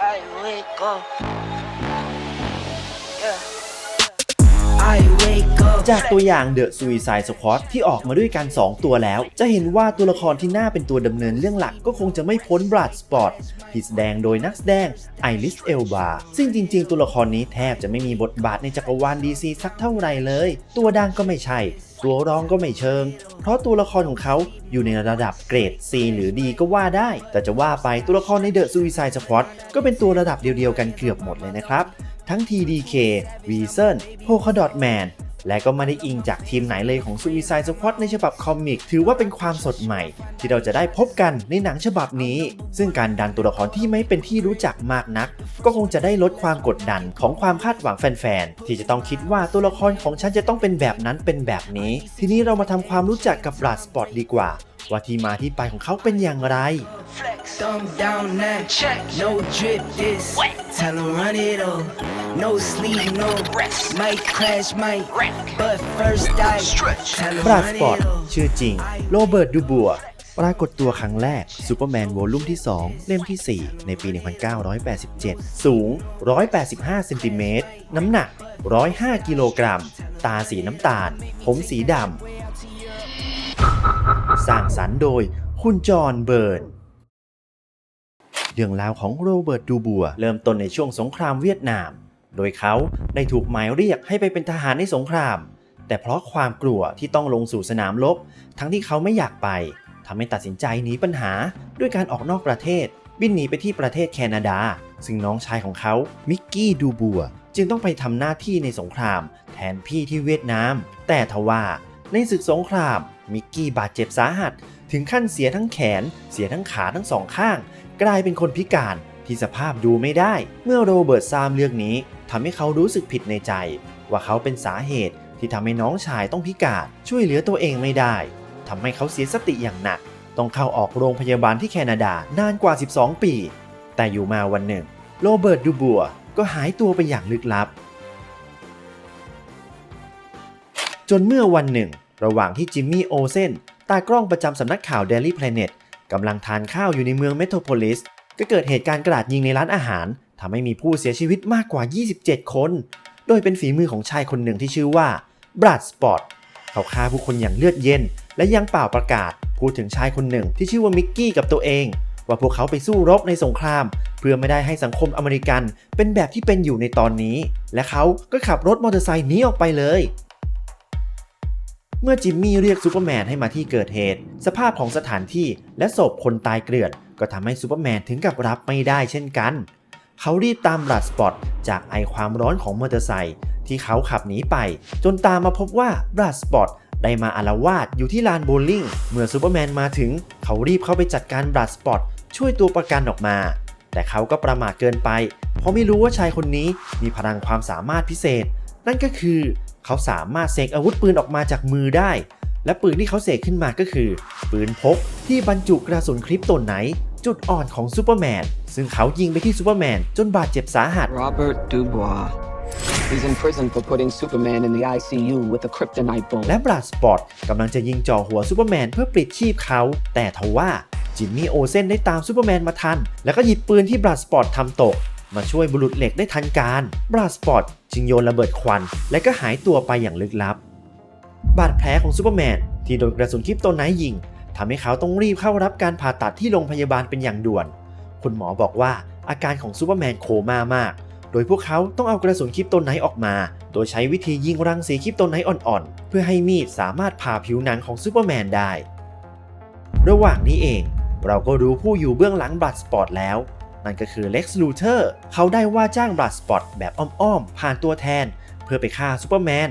I wake up. จากตัวอย่าง The Suicide Squad ที่ออกมาด้วยกัน 2 ตัวแล้ว จะเห็นว่าตัวละครที่น่าเป็นตัวดำเนินเรื่องหลักก็คงจะไม่พ้น Blood Sport ที่แสดงโดยนักแสดงไอริสเอลบาซึ่งจริง ๆ ตัวละครนี้แทบจะไม่มีบทบาทในจักรวาล DC สักเท่าไหร่เลย ตัวดังก็ไม่ใช่ ตัวร้องก็ไม่เชิง เพราะตัวละครของเขาอยู่ในระดับเกรด C หรือ D ก็ว่าได้ แต่จะว่าไปตัวละครใน The Suicide Squad ก็เป็นตัวระดับเดียวๆกันเกือบหมดเลยนะครับ ทั้ง TDK, Weasel, Polkadot Man และก็ไม่ได้อิงจากทีมไหนเลยของ Suicide Squad ในฉบับคอมิก ถือว่าเป็นความสดใหม่ ที่เราจะได้พบกันในหนังฉบับนี้ ซึ่งการดันตัวละครที่ไม่เป็นที่รู้จักมากนัก ก็คงจะได้ลดความกดดันของความคาดหวังแฟนๆ ที่จะต้องคิดว่าตัวละครของฉันจะต้องเป็นแบบนั้นเป็นแบบนี้ ทีนี้เรามาทำความรู้จักกับ Blood Spot ดีกว่า ว่าที่มาที่ไปของเขาเป็นอย่างไร Flex. Thumb down now. Check. No drip this. Wet. Tell 'em run it up. No sleep, no Rest. Might crash, might. Wreck. But first I Stretch. tell 'em บราด run สปอร์ต it up. ชื่อจริง โรเบิร์ต ดูบัว ปรากฏตัวครั้งแรกซูเปอร์แมนวอลลุ่มที่ 2 เล่มที่ 4 ในปี 1987 สูง 185 เซนติเมตร น้ำหนัก 105 กิโลกรัม ตาสีน้ำตาล ผมสีดำ สร้างสรรค์โดยคุณจอห์นเบิร์นเรื่องราวของโรเบิร์ตดูบัว เริ่มต้นในช่วงสงครามเวียดนาม โดยเขาได้ถูกหมายเรียกให้ไปเป็นทหารในสงคราม แต่เพราะความกลัวที่ต้องลงสู่สนามรบทั้งที่เขาไม่อยากไปทำให้ตัดสินใจหนีปัญหา ด้วยการออกนอกประเทศ บินหนีไปที่ประเทศแคนาดา ซึ่งน้องชายของเขา มิกกี้ดูบัว จึงต้องไปทำหน้าที่ในสงคราม แทนพี่ที่เวียดนาม แต่ทว่าในศึกสงคราม มิกกี้บาดเจ็บสาหัส ถึงขั้นเสียทั้งแขน เสียทั้งขาทั้งสองข้าง กลายเป็นคนพิการ ที่สภาพดูไม่ได้ เมื่อโรเบิร์ตทราบเรื่องนี้ทำให้เขารู้สึกผิดในใจ ว่าเขาเป็นสาเหตุที่ทำให้น้องชายต้องพิการช่วยเหลือตัวเองไม่ได้ทำให้เขาเสียสติอย่างหนัก ต้องเข้าออกโรงพยาบาลที่แคนาดานานกว่า 12 ปี แต่อยู่มาวันหนึ่ง โรเบิร์ตดูบัวก็หายตัวไปอย่างลึกลับ จนเมื่อวันหนึ่ง ระหว่างที่จิมมี่โอเซนตากล้องประจำสำนักข่าว Daily Planet กำลังทานข้าวอยู่ในเมืองเมโทรโพลิส ก็เกิดเหตุการณ์กระดาดยิงในร้านอาหารทำให้มีผู้เสียชีวิตมากกว่า 27 คน โดยเป็นฝีมือของชายคนหนึ่งที่ชื่อว่าบรัดสปอตเขาฆ่าผู้คนอย่างเลือดเย็น และยังเป่าประกาศ พูดถึงชายคนหนึ่งที่ชื่อว่ามิกกี้กับตัวเอง ว่าพวกเขาไปสู้รบในสงคราม เพื่อไม่ได้ให้สังคมอเมริกันเป็นแบบที่เป็นอยู่ในตอนนี้ และเขาก็ขับรถมอเตอร์ไซค์หนีออกไปเลย เมื่อจิมมี่เรียกซูเปอร์แมนให้มาที่เกิดเหตุ สภาพของสถานที่และศพคนตายเกลื่อน ก็ทำให้ซูเปอร์แมนถึงกับรับไม่ได้เช่นกัน เขารีบตามบลัดสปอตจากไอความร้อนของมอเตอร์ไซค์ที่เขาขับหนีไป จนตามมาพบว่าบลัดสปอตได้มาอารวาสอยู่ที่ลานโบว์ลิ่ง เมื่อซูเปอร์แมนมาถึง เขารีบเข้าไปจัดการบลัดสปอตช่วยตัวประกันออกมา แต่เขาก็ประมาทเกินไป เพราะไม่รู้ว่าชายคนนี้มีพลังความสามารถพิเศษ นั่นก็คือ เขาสามารถเสกอาวุธปืนออกมาจากมือได้ และปืนที่เขาเสกขึ้นมาก็คือ ปืนพกที่บรรจุกระสุนคริปโตไนท์ จุดอ่อนของซูเปอร์แมนซึ่งเขายิงไปที่ซูเปอร์แมนจนบาดเจ็บสาหัส Robert Dubois. He's in prison for putting Superman in the ICU with a kryptonite bomb. และบราดสปอร์ตกำลังจะยิงจ่อหัวซูเปอร์แมนเพื่อปลิดชีพเขา แต่ทว่าจิมมี่โอเซนได้ตามซูเปอร์แมนมาทัน แล้วก็หยิบปืนที่บราดสปอร์ตทำตก มาช่วยบุรุษเหล็กได้ทันการบราดสปอร์ตจึงโยนระเบิดควัน และก็หายตัวไปอย่างลึกลับ บาดแผลของซูเปอร์แมนที่โดนกระสุนคริปโตไนท์ยิง ทำให้เขาต้องรีบเข้ารับการผ่าตัดที่โรงพยาบาลเป็นอย่างด่วน คุณหมอบอกว่าอาการของซูเปอร์แมนโคม่ามาก โดยพวกเขาต้องเอากระสุนคริปโตไนท์ออกมา โดยใช้วิธียิงรังสีคริปโตไนท์อ่อนๆ เพื่อให้มีดสามารถผ่าผิวหนังของซูเปอร์แมนได้ ระหว่างนี้เอง เราก็รู้ผู้อยู่เบื้องหลังบลัดสปอร์ตแล้ว นั่นก็คือเล็กซ์ลูเทอร์เขาได้ว่าจ้างบลัดสปอร์ตแบบอ้อมๆผ่านตัวแทน เพื่อไปฆ่าซูเปอร์แมน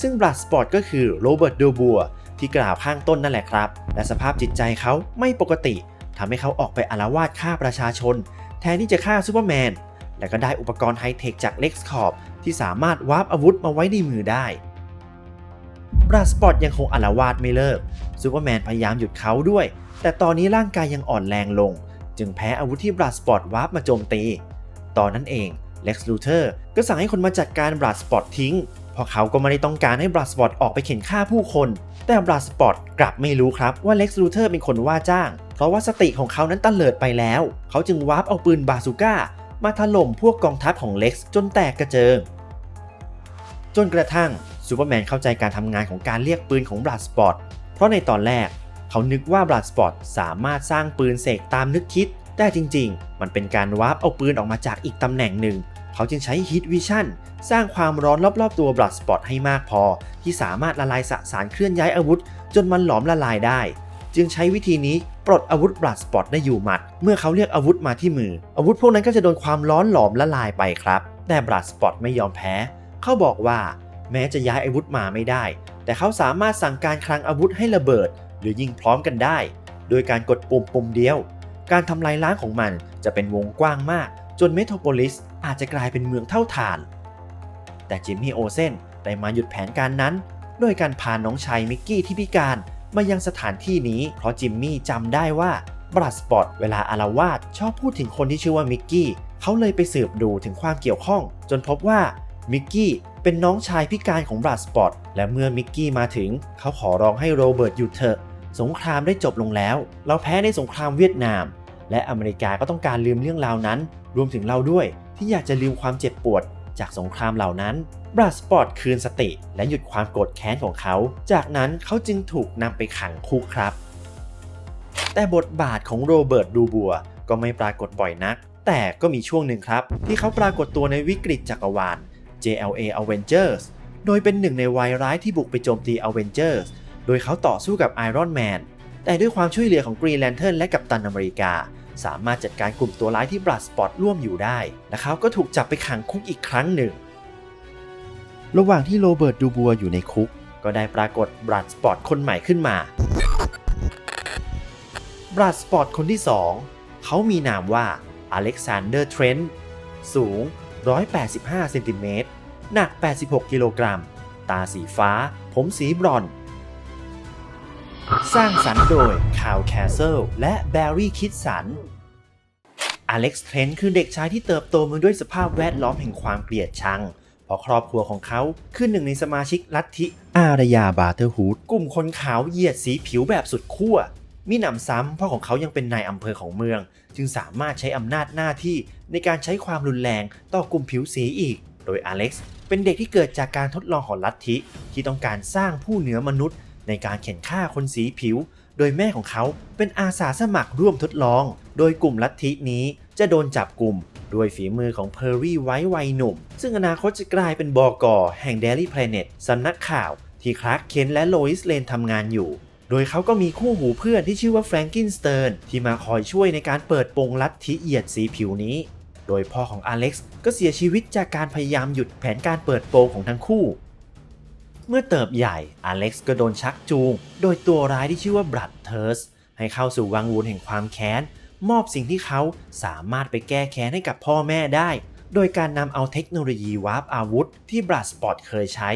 ซึ่งบลัดสปอร์ตก็คือโรเบิร์ตเดบัว ที่กล่าวข้างต้นนั่นแหละครับ และสภาพจิตใจเขาไม่ปกติทำให้เขาออกไปอาละวาดฆ่าประชาชน แทนที่จะฆ่าซูเปอร์แมน และก็ได้อุปกรณ์ไฮเทคจาก Lex Corp ที่สามารถวาร์ปอาวุธมาไว้ในมือได้บราสปอตยังคงอาละวาดไม่เลิกซูเปอร์แมนพยายามหยุดเขาด้วย แต่ตอนนี้ร่างกายยังอ่อนแรงลง จึงแพ้อาวุธที่บราสปอตวาร์ปมาโจมตี ตอนนั้นเอง Lex Luthor ก็สั่งให้คนมาจัดการบราสปอตทิ้ง ราะเขาก็ไม่ได้ต้องการให้บลัสปอตออกไปเข็นฆ่าผู้คน แต่บลัสปอตกลับไม่รู้ครับว่าเล็กซ์ลูเทอร์เป็นคนว่าจ้าง เพราะว่าสติของเขานั้นตะเลิดไปแล้ว เขาจึงวาร์ปเอาปืนบาซูก้า มาถล่มพวกกองทัพของเล็กซ์จนแตกกระเจิง จนกระทั่งซูเปอร์แมนเข้าใจการทำงานของการเรียกปืนของบลัสปอตเพราะในตอนแรก เขานึกว่าบลัสปอตสามารถสร้างปืนเสกตามนึกคิด แต่จริง ๆ มันเป็นการวาร์ปเอาปืนออกมาจากอีกตำแหน่งหนึ่ง เขาจึงใช้ฮิตวิชั่นสร้างความร้อนรอบๆตัวบลัดสปอตให้มากพอ ที่สามารถละลายสสารเคลื่อนย้ายอาวุธ จนมันหลอมละลายได้ จึงใช้วิธีนี้ปลดอาวุธบลัดสปอตได้อยู่หมัด เมื่อเขาเรียกอาวุธมาที่มือ อาวุธพวกนั้นก็จะโดนความร้อนหลอมละลายไปครับ แต่บลัดสปอตไม่ยอมแพ้ เขาบอกว่า แม้จะย้ายอาวุธมาไม่ได้ แต่เขาสามารถสั่งการคลังอาวุธให้ระเบิด หรือยิงพร้อมกันได้ โดยการกดปุ่มปุ่มเดียว การทำลายล้างของมันจะเป็นวงกว้างมาก จนเมโทรโพลิสอาจจะกลายเป็นเมืองเท่าฐาน แต่จิมมี่โอเซนได้มาหยุดแผนการนั้นโดยการพาน้องชายมิกกี้ที่พิการมายังสถานที่นี้ เพราะจิมมี่จำได้ว่าบรัสปอตเวลาอารวาสชอบพูดถึงคนที่ชื่อว่ามิกกี้เขาเลยไปสืบดูถึงความเกี่ยวข้อง จนพบว่ามิกกี้เป็นน้องชายพิการของบรัสปอตและเมื่อมิกกี้มาถึง เขาขอร้องให้โรเบิร์ตหยุดเถอะ สงครามได้จบลงแล้ว เราแพ้ในสงครามเวียดนาม และอเมริกาก็ต้องการลืมเรื่องราวนั้น รวมถึงเราด้วยที่อยากจะลืมความเจ็บปวดจากสงครามเหล่านั้น บรัสปอร์ตคืนสติ และหยุดความโกรธแค้นของเขา จากนั้นเขาจึงถูกนำไปขังคุกครับ แต่บทบาทของโรเบิร์ตดูบัวก็ไม่ปรากฏบ่อยนัก แต่ก็มีช่วงหนึ่งครับ ที่เขาปรากฏตัวในวิกฤตจักรวาล JLA Avengers โดยเป็นหนึ่งในวายร้ายที่บุกไปโจมตี Avengers โดยเขาต่อสู้กับ Iron Man แต่ด้วยความช่วยเหลือของ Green Lantern และกัปตันอเมริกา สามารถจัดการกลุ่มตัวร้ายที่บลัดสปอตร่วมอยู่ได้และเขาก็ถูกจับไปขังคุกอีกครั้งหนึ่ง ระหว่างที่โรเบิร์ตดูบัวอยู่ในคุก ก็ได้ปรากฏบลัดสปอตคนใหม่ขึ้นมาบลัดสปอตคนที่ 2 เขามีนามว่าอเล็กซานเดอร์เทรนต์สูง 185 เซนติเมตร หนัก 86 กิโลกรัม ตาสีฟ้า ผมสีบรอนซ์ สร้างสรรค์โดยคาวแคสเซิลและแบร์รี่คิดสันอเล็กซ์เทรนต์คือเด็กชายที่เติบโตมาด้วยสภาพแวดล้อมแห่งความเกลียดชัง เพราะครอบครัวของเขาคือหนึ่งในสมาชิกลัทธิอารยาบาเทอร์ฮูดกลุ่มคนขาวเหยียดสีผิวแบบสุดขั้วมีหนำซ้ำพ่อของเขายังเป็นนายอำเภอของเมือง จึงสามารถใช้อำนาจหน้าที่ในการใช้ความรุนแรงต่อกลุ่มผิวสีอีก โดยอเล็กซ์เป็นเด็กที่เกิดจากการทดลองของลัทธิที่ต้องการสร้างผู้เหนือมนุษย์ ในการเข็นฆ่าคนสีผิว โดยแม่ของเขาเป็นอาสาสมัครร่วมทดลอง โดยกลุ่มลัทธินี้จะโดนจับกลุ่มด้วยฝีมือของเพอร์รี่ไว้วัยหนุ่ม ซึ่งอนาคตจะกลายเป็นบอกอแห่ง Daily Planet สำนักข่าวที่คลาร์กเคนและโลอิสเลนทำงานอยู่ โดยเขาก็มีคู่หูเพื่อนที่ชื่อว่าแฟรงกินสเติร์นที่มาคอยช่วยในการเปิดโปงลัทธิเหยียดสีผิวนี้ โดยพ่อของอเล็กซ์ก็เสียชีวิตจากการพยายามหยุดแผนการเปิดโปงของทั้งคู่ เมื่อเติบใหญ่อเล็กซ์ก็โดนชักจูง โดยตัวร้ายที่ชื่อว่าบรัดเทิร์สให้เข้าสู่วังวนแห่งความแค้น มอบสิ่งที่เขาสามารถไปแก้แค้นให้กับพ่อแม่ได้ โดยการนำเอาเทคโนโลยีวาร์ปอาวุธ ที่บรัดสปอตเคยใช้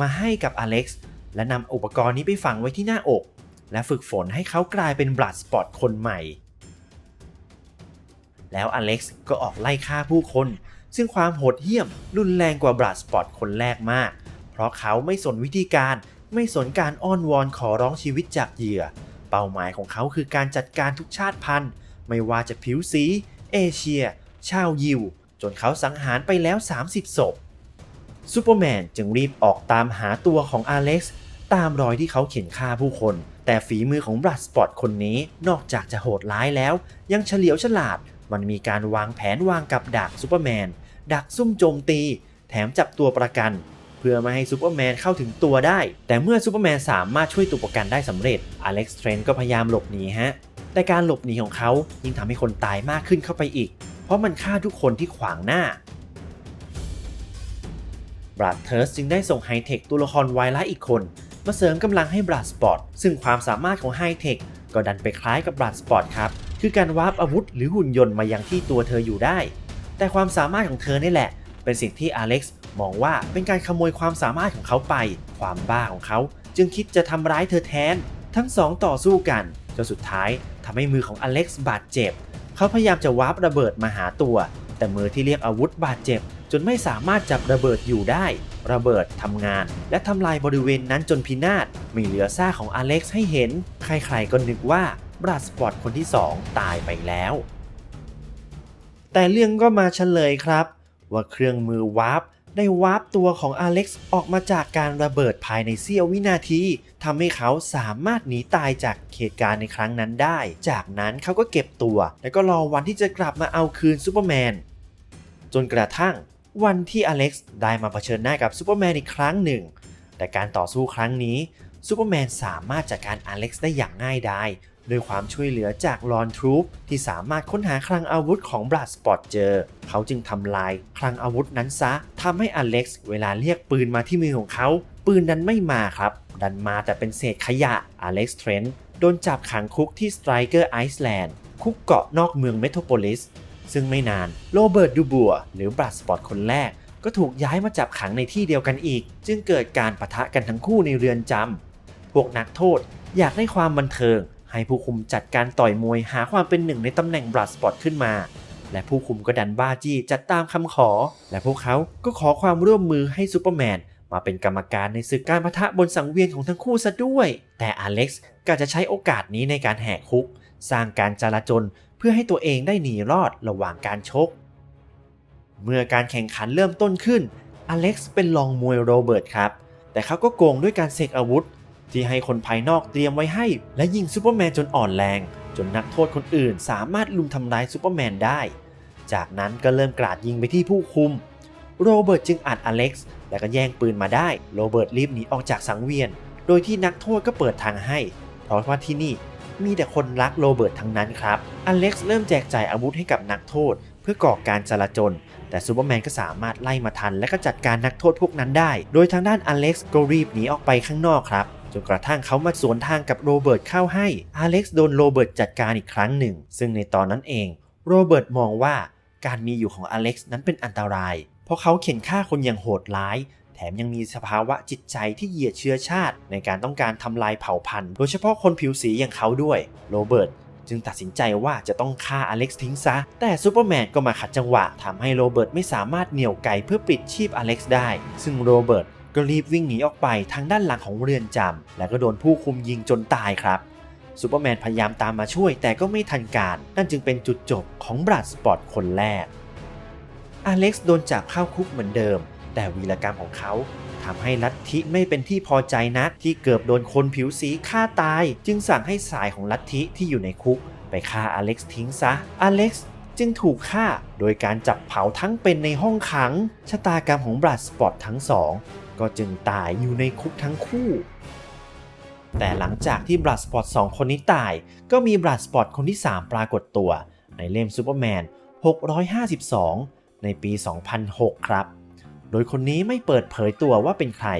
มาให้กับอเล็กซ์และนำอุปกรณ์นี้ไปฝังไว้ที่หน้าอก และฝึกฝนให้เขากลายเป็นบลัดสปอตคนใหม่ แล้วอเล็กซ์ก็ออกไล่ฆ่าผู้คน ซึ่งความโหดเหี้ยมรุนแรงกว่าบลัดสปอตคนแรกมาก เพราะเขาไม่สนวิธีการ ไม่สนการอ้อนวอนขอร้องชีวิตจากเหยื่อ เป้าหมายของเขาคือการจัดการทุกชาติพันธุ์ ไม่ว่าจะผิวสี เอเชีย ชาวยิว จนเขาสังหารไปแล้ว 30ศพซูเปอร์แมนจึงรีบออกตามหาตัวของอเล็กซ์ตามรอยที่เขาเข็นฆ่าผู้คน แต่ฝีมือของบรัดสปอตคนนี้นอกจากจะโหดร้ายแล้ว ยังเฉลียวฉลาด มันมีการวางแผนวางกับดักซูเปอร์แมน ดักซุ่มโจมตี แถมจับตัวประกัน พื่อไม่ให้ซูเปอร์แมนเข้าถึงตัวได้ แต่เมื่อซูเปอร์แมนสามารถช่วยตัวประกันได้สำเร็จอเล็กซ์เทรนก็พยายามหลบหนีฮะ แต่การหลบหนีของเขายิ่งทำให้คนตายมากขึ้นเข้าไปอีก เพราะมันฆ่าทุกคนที่ขวางหน้าบรัดเทิร์สจึงได้ส่งไฮเทคตัวละครไวร้ายอีกคน มาเสริมกำลังให้บรัดสปอตซึ่งความสามารถของไฮเทคก็ดันไปคล้ายกับบรัดสปอตครับ คือการวาร์ปอาวุธหรือหุ่นยนต์มายังที่ตัวเธออยู่ได้ แต่ความสามารถของเธอนี่แหละ เป็นสิ่งที่อเล็กซ์ มองว่าเป็นการขโมยความสามารถของเขาไป ความบ้าของเขาจึงคิดจะทำร้ายเธอแทน ทั้งสองต่อสู้กันจนสุดท้ายทำให้มือของอเล็กซ์บาดเจ็บ เขาพยายามจะวาร์ประเบิดมาหาตัว แต่มือที่เรียกอาวุธบาดเจ็บ จนไม่สามารถจับระเบิดอยู่ได้ ระเบิดทำงาน และทำลายบริเวณนั้นจนพินาศม่เหลือซากของอเล็กซ์ให้เห็น ใครๆก็นึกว่าบรัสปอตคนที่ 2 ตายไปแล้ว แต่เรื่องก็มาเฉลยครับ ว่าเครื่องมือวาร์ป ได้วาร์ปตัวของอเล็กซ์ออกมาจากการระเบิดภายในเสี้ยววินาทีทำให้เขาสามารถหนีตายจากเหตุการณ์ในครั้งนั้นได้ จากนั้นเขาก็เก็บตัว แล้วก็รอวันที่จะกลับมาเอาคืนซูเปอร์แมน จนกระทั่งวันที่อเล็กซ์ได้มาเผชิญหน้ากับซูเปอร์แมนอีกครั้งหนึ่ง แต่การต่อสู้ครั้งนี้ซูเปอร์แมนสามารถจัดการอเล็กซ์ได้อย่างง่ายดาย ด้วยความช่วยเหลือจากลอนทรูปที่สามารถค้นหาคลังอาวุธของบลัดสปอตเจอ เขาจึงทำลายคลังอาวุธนั้นซะทำให้อเล็กซ์เวลาเรียกปืนมาที่มือของเขา ปืนนั้นไม่มาครับ ดันมาแต่เป็นเศษขยะอเล็กซ์เทรนต์โดนจับขังคุกที่สไตรเกอร์ไอซ์แลนด์คุกเกาะนอกเมืองเมโทรโพลิสซึ่งไม่นานโรเบิร์ตดูบัวหรือบลัดสปอตคนแรก ก็ถูกย้ายมาจับขังในที่เดียวกันอีก จึงเกิดการปะทะกันทั้งคู่ในเรือนจำพวกนักโทษอยากได้ความบันเทิง ให้ผู้คุมจัดการต่อยมวยหาความเป็นหนึ่งในตำแหน่งบลัดสปอตขึ้นมา และผู้คุมก็ดันบ้าจี้จัดตามคำขอ และพวกเขาก็ขอความร่วมมือให้ซูเปอร์แมนมาเป็นกรรมการในศึกการปะทะบนสังเวียนของทั้งคู่ซะด้วย แต่อเล็กซ์ก็จะใช้โอกาสนี้ในการแหกคุก สร้างการจลาจลเพื่อให้ตัวเองได้หนีรอดระหว่างการชก เมื่อการแข่งขันเริ่มต้นขึ้น อเล็กซ์เป็นรองมวยโรเบิร์ตครับ แต่เขาก็โกงด้วยการเสกอาวุธ ที่ให้คนภายนอกเตรียมไว้ให้ และยิงซูเปอร์แมนจนอ่อนแรง จนนักโทษคนอื่นสามารถลุมทำร้ายซูเปอร์แมนได้ จากนั้นก็เริ่มกราดยิงไปที่ผู้คุม โรเบิร์ตจึงอัดอเล็กซ์และก็แย่งปืนมาได้ โรเบิร์ตรีบหนีออกจากสังเวียน โดยที่นักโทษก็เปิดทางให้ เพราะว่าที่นี่มีแต่คนรักโรเบิร์ตทั้งนั้นครับ อเล็กซ์เริ่มแจกจ่ายอาวุธให้กับนักโทษ เพื่อก่อการจลาจล แต่ซูเปอร์แมนก็สามารถไล่มาทัน และก็จัดการนักโทษพวกนั้นได้ โดยทางด้านอเล็กซ์ก็รีบหนีออกไปข้างนอกครับ จนกระทั่งเขามาสวนทางกับโรเบิร์ตเข้าให้อเล็กซ์โดนโรเบิร์ตจัดการอีกครั้งหนึ่ง ซึ่งในตอนนั้นเองโรเบิร์ตมองว่าการมีอยู่ของอเล็กซ์นั้นเป็นอันตราย เพราะเขาเข็นฆ่าคนอย่างโหดร้าย แถมยังมีสภาวะจิตใจที่เหยียดเชื้อชาติ ในการต้องการทำลายเผ่าพันธุ์ โดยเฉพาะคนผิวสีอย่างเขาด้วย โรเบิร์ตจึงตัดสินใจว่าจะต้องฆ่าอเล็กซ์ทิ้งซะ แต่ซูเปอร์แมนก็มาขัดจังหวะทำให้โรเบิร์ตไม่สามารถเหนี่ยวไกเพื่อปิดชีพอเล็กซ์ได้ ซึ่งโรเบิร์ต ก็รีบวิ่งหนีออกไปทางด้านหลังของเรือนจำและก็โดนผู้คุมยิงจนตายครับซูเปอร์แมนพยายามตามมาช่วยแต่ก็ไม่ทันการ นั่นจึงเป็นจุดจบของบรัดสปอตคนแรก อเล็กซ์โดนจับเข้าคุกเหมือนเดิม แต่วีรกรรมของเขาทำให้ลัทธิไม่เป็นที่พอใจนักที่เกือบโดนคนผิวสีฆ่าตาย จึงสั่งให้สายของลัทธิที่อยู่ในคุก ไปฆ่าอเล็กซ์ทิ้งซะ อเล็กซ์จึงถูกฆ่าโดยการจับเผาทั้งเป็นในห้องขัง ชะตากรรมของบรัดสปอตทั้งสอง ก็จึงตายอยู่ในคุกทั้งคู่ แต่หลังจากที่บรัดสปอต2คนนี้ตาย ก็มีบรัดสปอตคนที่ 3 ปรากฏตัว ในเล่มซูเปอร์แมน 652 ในปี 2006 ครับ โดยคนนี้ไม่เปิดเผยตัวว่าเป็นใคร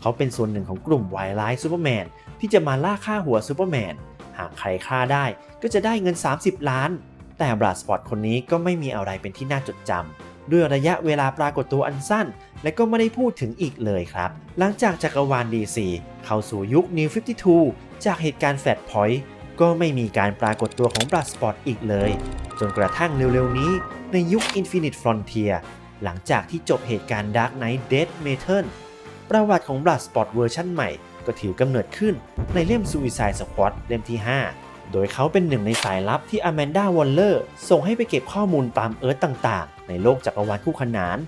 เขาเป็นส่วนหนึ่งของกลุ่มไวไลท์ซูเปอร์แมนที่จะมาล่าฆ่าหัวซูเปอร์แมน หากใครฆ่าได้ก็จะได้เงิน 30 ล้าน แต่บรัดสปอตคนนี้ก็ไม่มีอะไรเป็นที่น่าจดจำด้วยระยะเวลาปรากฏตัวอันสั้น และก็ไม่ได้พูดถึงอีกเลยครับ หลังจากจักรวาล DC เข้าสู่ยุค New 52 จากเหตุการณ์แฟลตพอยต์ก็ไม่มีการปรากฏตัวของบรัดสปอตอีกเลย จนกระทั่งเร็วๆนี้ในยุค Infinite Frontier หลังจากที่จบเหตุการณ์ Dark Knight Death Metal ประวัติของ Bloodspot เวอร์ชั่นใหม่ก็ถือกำเนิดขึ้นในเล่ม Suicide Squad เล่มที่ 5 โดยเขาเป็นหนึ่งในสายลับที่ Amanda Waller ส่งให้ไปเก็บข้อมูลตามเอิร์ธต่างๆ ในโลกจักรวาลคู่ขนาน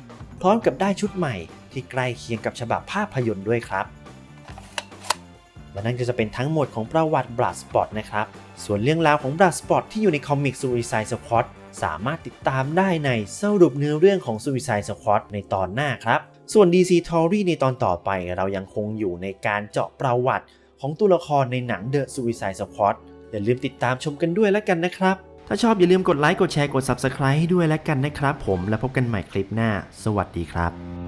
พร้อมกับได้ชุดใหม่ที่ใกล้เคียงกับฉบับภาพยนตร์ด้วยครับ และนั่นก็จะเป็นทั้งหมดของประวัติ Bloodspot นะครับ ส่วนเรื่องราวของ Bloodspot ที่อยู่ในคอมิก Suicide Squad สามารถติดตามได้ในสรุปเนื้อเรื่องของ Suicide Squad ในตอนหน้าครับ ส่วน DC Tory ในตอนต่อไปเรายังคงอยู่ในการเจาะประวัติของตัวละครในหนัง The Suicide Squad อย่าลืมติดตามชมกันด้วยแล้วกันนะครับ ถ้าชอบอย่าลืมกดไลค์กดแชร์กด Subscribe ให้ด้วยแล้วกันนะครับผมแล้วพบกันใหม่คลิปหน้า สวัสดีครับ